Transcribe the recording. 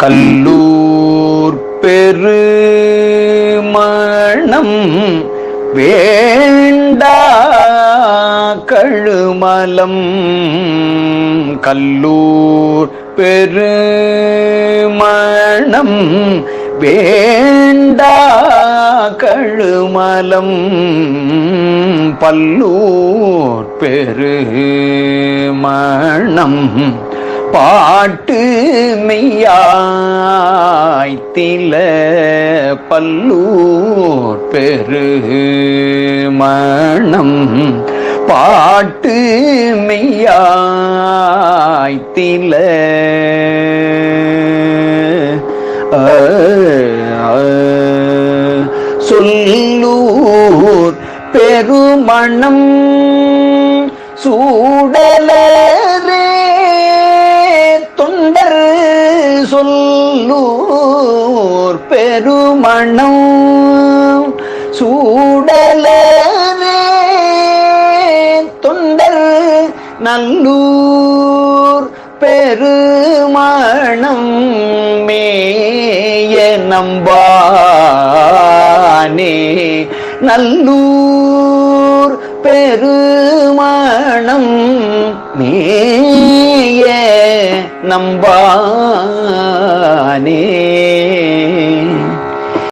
கல்லூர் பெருமணம் வேண்டா கழுமலம். கல்லூர் பெருமணம் வேண்டா கழுமலம். பல்லூர் பெருமணம் பாட்டு மெய்யாய்த்தில பல்லூர் பெரு மணம் பாட்டு மெய்யாய்த்தில சொல்லூர் பெருமணம் சூடல சொல்லூர் பெருமணம். சூடலரே தொண்டர் நல்லூர் பெருமணம். மேய நம்பானே நல்லூர் பெருமணம். மே நம்பானே.